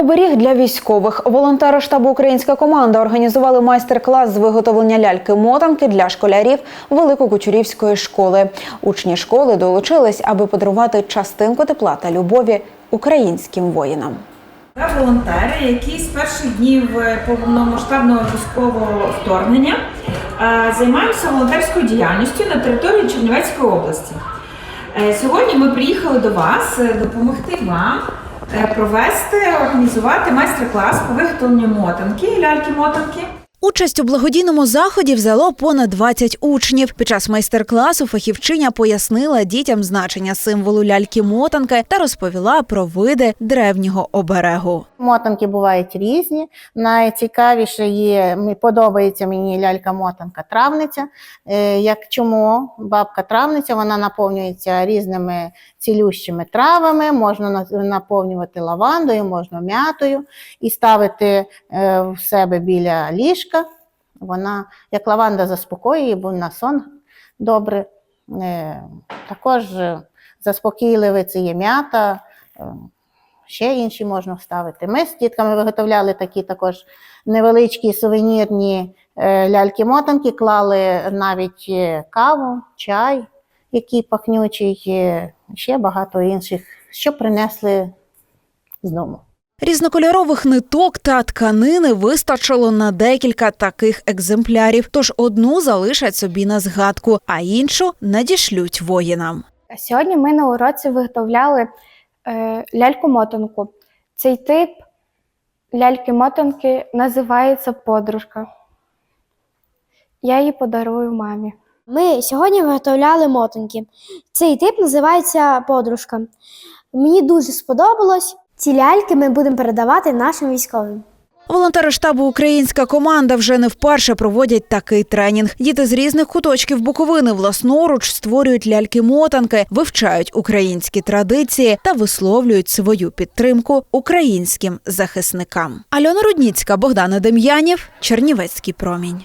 Оберіг для військових. Волонтери штабу Українська команда організували майстер-клас з виготовлення ляльки-мотанки для школярів Великокучурівської школи. Учні школи долучились, аби подарувати частинку тепла та любові українським воїнам. Волонтери, які з перших днів е, повномасштабного військового вторгнення е, займаються волонтерською діяльністю на території Чернівецької області. Е, Сьогодні ми приїхали до вас допомогти вам провести, організувати майстер-клас по виготовленню мотанки, ляльки-мотанки. Участь у благодійному заході взяло понад 20 учнів. Під час майстер-класу фахівчиня пояснила дітям значення символу ляльки-мотанки та розповіла про види древнього оберегу. Мотанки бувають різні. Найцікавіше є, подобається мені лялька-мотанка травниця. Е, Як чому бабка травниця, вона наповнюється різними цілющими травами, можна наповнювати лавандою, можна м'ятою і ставити е, в себе біля ліжка. Вона, як лаванда, заспокоює, бо на сон добре. Е, Також е, заспокійливе це є м'ята. е, Ще інші можна вставити. Ми з дітками виготовляли такі також невеличкі сувенірні ляльки-мотанки, клали навіть каву, чай, який пахнючий, ще багато інших, що принесли з дому. Різнокольорових ниток та тканини вистачило на декілька таких екземплярів. Тож одну залишать собі на згадку, а іншу надішлють воїнам. Сьогодні ми на уроці виготовляли е, ляльку-мотанку. Цей тип ляльки-мотанки називається подружка. Я її подарую мамі. Ми сьогодні виготовляли мотанки. Цей тип називається подружка. Мені дуже сподобалось. Ці ляльки ми будемо передавати нашим військовим. Волонтери штабу Українська команда вже не вперше проводять такий тренінг. Діти з різних куточків Буковини власноруч створюють ляльки-мотанки, вивчають українські традиції та висловлюють свою підтримку українським захисникам. Альона Рудніцька, Богдана Дем'янів, Чернівецький промінь.